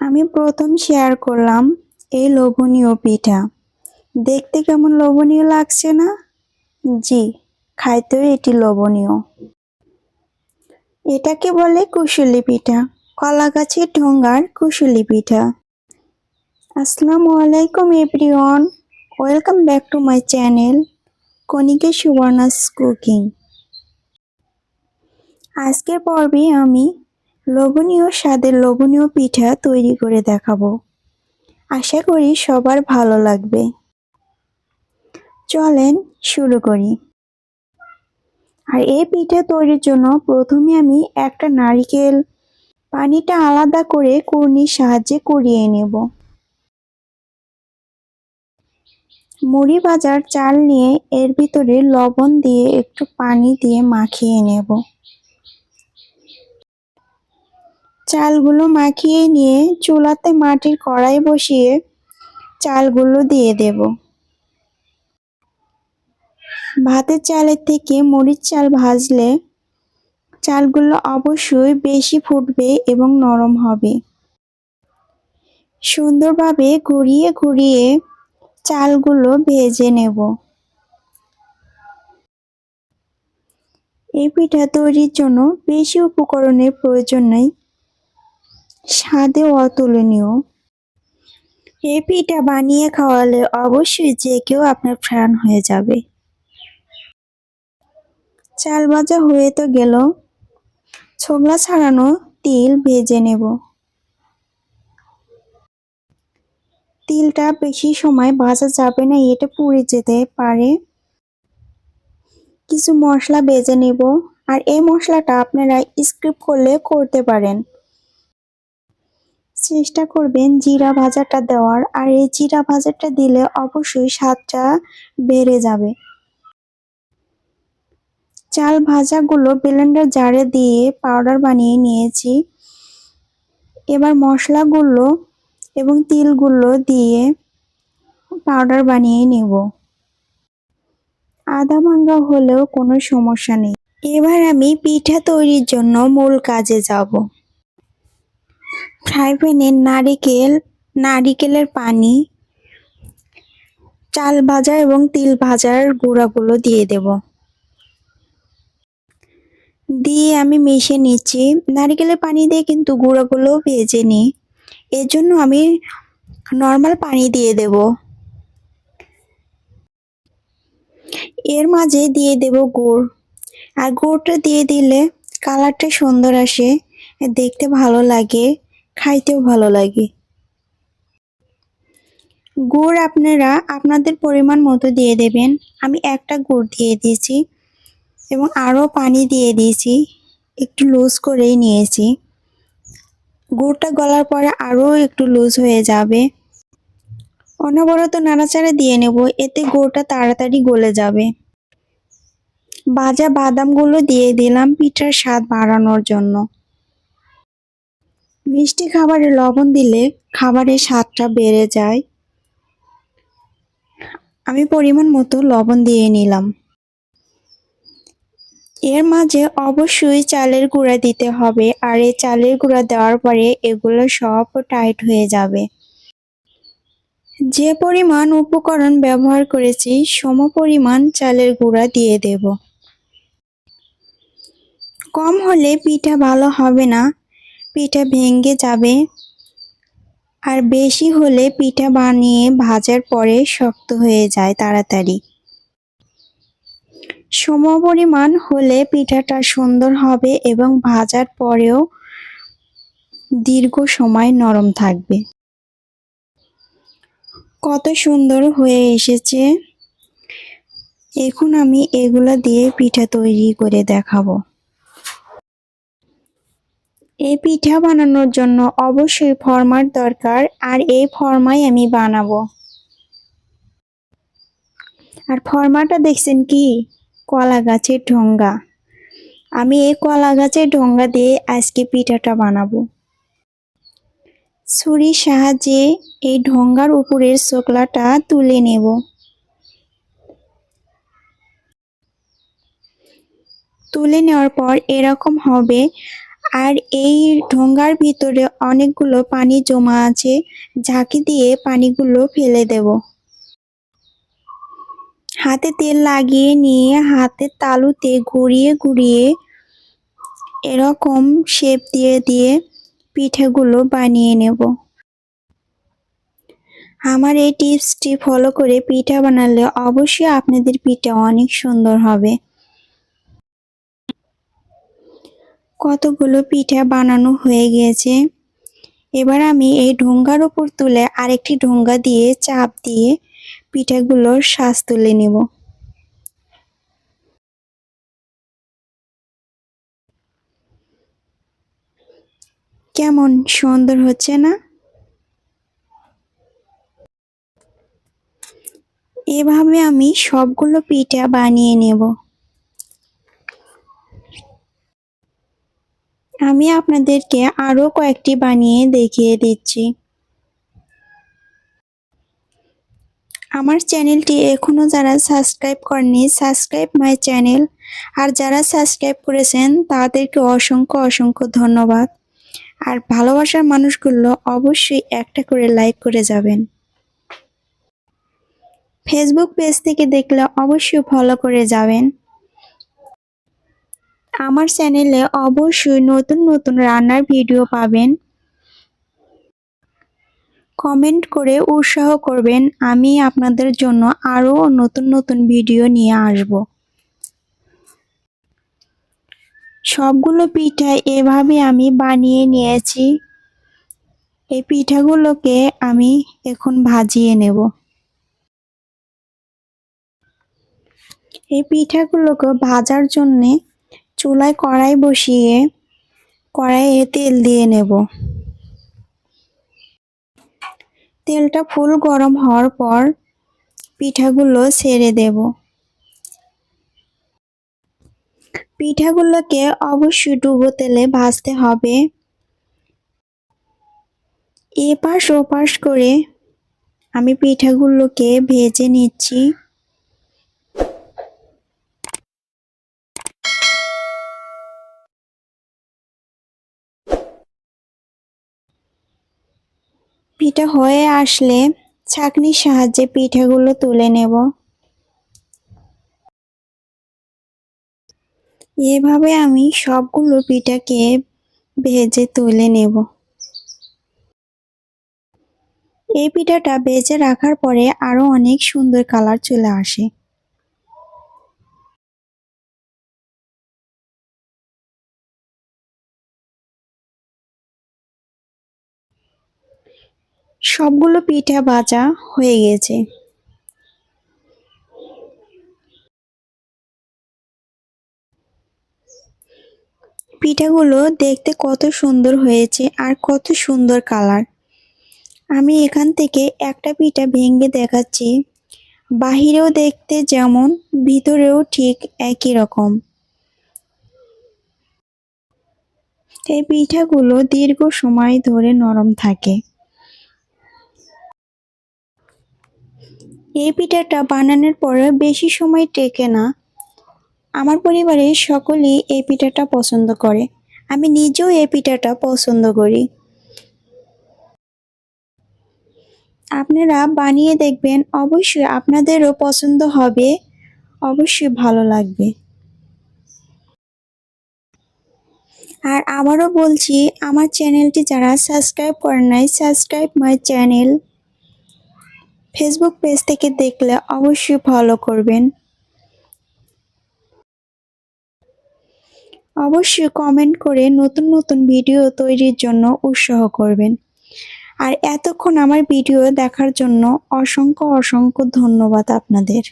আমি প্রথম শেয়ার করলাম এই লোভনীয় পিঠা। দেখতে কেমন লোভনীয় লাগছে না? জি, খাইতেও এটি লোভনীয়। এটাকে বলে কুশলি পিঠা। কলা গাছের ঢোঙ্গার কুশুলি পিঠা। আসসালামু আলাইকুম everyone. Welcome back to my channel Kanika Subarna's cooking. আজকের পর্বে আমি লোভনীয় স্বাদের লবণীয় পিঠা তৈরি করে দেখাবো। আশা করি সবার ভালো লাগবে। চলেন শুরু করি। আর এই পিঠা তৈরির জন্য প্রথমে আমি একটা নারিকেল পানিটা আলাদা করে কুর্নির সাহায্যে কুড়িয়ে নেব। মুড়ি ভাজার চাল নিয়ে এর ভিতরে লবণ দিয়ে একটু পানি দিয়ে মাখিয়ে নেব। চালগুলো মাখিয়ে নিয়ে চুলাতে মাটির কড়াই বসিয়ে চালগুলো দিয়ে দেব। ভাতের চালের থেকে মরিচ চাল ভাজলে চালগুলো অবশ্যই বেশি ফুটবে এবং নরম হবে। সুন্দরভাবে ঘুরিয়ে ঘুরিয়ে চালগুলো ভেজে নেব। এই পিঠা তৈরির জন্য বেশি উপকরণের প্রয়োজন নেই। স্বাদে অতুলনীয়। এই পিঠা বানিয়ে খাওয়ালে অবশ্যই যে কেউ আপনার ফ্যান হয়ে যাবে। চাল ভাজা হয়ে তো গেল। ছোবলা ছাড়ানো তিল ভেজে নেব। তিলটা বেশি সময় ভাজা যাবে না, এটা পুড়ে যেতে পারে। কিছু মশলা ভেজে নেব। আর এই মশলাটা আপনারা স্ক্রিপ করলে করতে পারেন। চেষ্টা করবেন জিরা ভাজাটা দেওয়ার, আর এই জিরা ভাজাটা দিলে অবশ্যই স্বাদটা বেড়ে যাবে। চাল ভাজাগুলো ব্লেন্ডার জারে দিয়ে পাউডার বানিয়ে নিয়েছি। এবার মশলাগুলো এবং তিলগুলো দিয়ে পাউডার বানিয়ে নেব। আদা ভাঙ্গা হলেও কোনো সমস্যা নেই। এবার আমি পিঠা তৈরির জন্য মূল কাজে যাব। ফ্রাই প্যানে নারিকেল, নারিকেলের পানি, চাল ভাজা এবং তিল ভাজার গুঁড়াগুলো দিয়ে দেব। দিয়ে আমি মিশিয়ে নিচ্ছি। নারিকেলের পানি দিয়ে কিন্তু গুঁড়োগুলো ভেজে নিই। এর জন্য আমি নর্মাল পানি দিয়ে দেব। এর মাঝে দিয়ে দেব গুড়। আর গুড়টা দিয়ে দিলে কালারটা সুন্দর আসে, দেখতে ভালো লাগে। খাইতেও ভালো লাগে। গুড় আপনারা আপনাদের পরিমাণ মতো দিয়ে দেবেন। আমি একটা গুড় দিয়ে দিয়েছি এবং আরও পানি দিয়ে দিয়েছি। একটু লুজ করেই নিয়েছি। গুড়টা গলার পরে আরও একটু লুজ হয়ে যাবে। অনবরত নাড়াচাড়া দিয়ে নেব, এতে গুড়টা তাড়াতাড়ি গলে যাবে। ভাজা বাদামগুলো দিয়ে দিলাম পিঠার স্বাদ বাড়ানোর জন্য। মিষ্টি খাবারে লবণ দিলে খাবারের স্বাদটা বেড়ে যায়। আমি পরিমাণ মতো লবণ দিয়ে নিলাম। এর মাঝে অবশ্যই চালের গুঁড়া দিতে হবে আর এই চালের গুঁড়া দেওয়ার পরে এগুলো সব টাইট হয়ে যাবে। যে পরিমাণ উপকরণ ব্যবহার করেছি, সম পরিমাণ চালের গুঁড়া দিয়ে দেব। কম হলে পিঠা ভালো হবে না পিঠা ভেঙে যাবে। আর বেশি হলে পিঠা বানিয়ে ভাজার পরে শক্ত হয়ে যায় তাড়াতাড়ি। সম পরিমাণ হলে পিঠাটা সুন্দর হবে এবং ভাজার পরেও দীর্ঘ সময় নরম থাকবে। কত সুন্দর হয়ে এসেছে। এখন আমি এগুলো দিয়ে পিঠা তৈরি করে দেখাবো। এই পিঠা বানানোর জন্য অবশ্যই ফরমার দরকার, আর এই ফরমাই আমি বানাবো। আর ফরমাটা দেখছেন কি? কলা গাছের ঢোঙ্গা। আমি এই কলা গাছের ঢোঙ্গা দিয়ে আজকে পিঠাটা বানাবো। ছুরির সাহায্যে এই ঢোঙ্গার উপরের শোকলাটা তুলে নেব। তুলে নেওয়ার পর এরকম হবে আর এই ঢোঙ্গার ভিতরে অনেকগুলো পানি জমা আছে, ঝাঁকি দিয়ে পানিগুলো ফেলে দেব। হাতে তেল লাগিয়ে নিয়ে হাতের তালুতে ঘুরিয়ে ঘুরিয়ে এরকম শেপ দিয়ে দিয়ে পিঠেগুলো বানিয়ে নেব। আমার এই টিপসটি ফলো করে পিঠা বানালে অবশ্যই আপনাদের পিঠা অনেক সুন্দর হবে। কতগুলো পিঠা বানানো হয়ে গিয়েছে। এবার আমি এই ঢোঙ্গার উপর তুলে আরেকটি ঢোঙ্গা দিয়ে চাপ দিয়ে পিঠাগুলোর শ্বাস তুলে নেব। কেমন সুন্দর হচ্ছে না? এভাবে আমি সবগুলো পিঠা বানিয়ে নেব। আমি আপনাদেরকে আরও কয়েকটি বানিয়ে দেখিয়ে দিচ্ছি। আমার চ্যানেলটি এখনও যারা সাবস্ক্রাইব করেনি সাবস্ক্রাইব মাই চ্যানেল। আর যারা সাবস্ক্রাইব করেছেন, তাদেরকে অসংখ্য অসংখ্য ধন্যবাদ। আর ভালোবাসার মানুষগুলো অবশ্যই একটা করে লাইক করে যাবেন। ফেসবুক পেজ থেকে দেখলে অবশ্যই ফলো করে যাবেন। আমার চ্যানেলে অবশ্যই নতুন নতুন রান্নার ভিডিও পাবেন। কমেন্ট করে উৎসাহ করবেন। আমি আপনাদের জন্য আরও নতুন নতুন ভিডিও নিয়ে আসব। সবগুলো পিঠা এভাবে আমি বানিয়ে নিয়েছি। এই পিঠাগুলোকে আমি এখন ভাজিয়ে নেব। এই পিঠাগুলোকে ভাজার জন্যে চুলায় কড়াই বসিয়ে কড়াইয়ে তেল দিয়ে নেব। তেলটা ফুল গরম হওয়ার পর পিঠাগুলো ছেড়ে দেব। পিঠাগুলোকে অবশ্যই ডুবো তেলে ভাজতে হবে। এপাশ ওপাশ করে আমি পিঠাগুলোকে ভেজে নিচ্ছি। পিঠা হয়ে আসলে ছাঁকনির সাহায্যে পিঠাগুলো তুলে নেব। এভাবে আমি সবগুলো পিঠাকে ভেজে তুলে নেব। এই পিঠাটা ভেজে রাখার পরে আরও অনেক সুন্দর কালার চলে আসে। সবগুলো পিঠা ভাজা হয়ে গেছে। পিঠাগুলো দেখতে কত সুন্দর হয়েছে আর কত সুন্দর কালার আমি এখান থেকে একটা পিঠা ভেঙে দেখাচ্ছি। বাহিরেও দেখতে যেমন, ভিতরেও ঠিক একই রকম। এই পিঠাগুলো দীর্ঘ সময় ধরে নরম থাকে। এই পিঠাটা বানানোর পরে বেশি সময় টেকে না। আমার পরিবারের সকলেই এই পিঠাটা পছন্দ করে। আমি নিজেও এই পিঠাটা পছন্দ করি। আপনারা বানিয়ে দেখবেন, অবশ্যই আপনাদেরও পছন্দ হবে। অবশ্যই ভালো লাগবে। আর আবারও বলছি, আমার চ্যানেলটি যারা সাবস্ক্রাইব করেন নাই, subscribe my channel. Facebook page থেকে দেখলে অবশ্যই ফলো করবেন। অবশ্যই কমেন্ট করে নতুন নতুন ভিডিও তৈরির জন্য উৎসাহ করবেন। আর এতক্ষণ আমার ভিডিও দেখার জন্য অসংখ্য অসংখ্য ধন্যবাদ আপনাদের।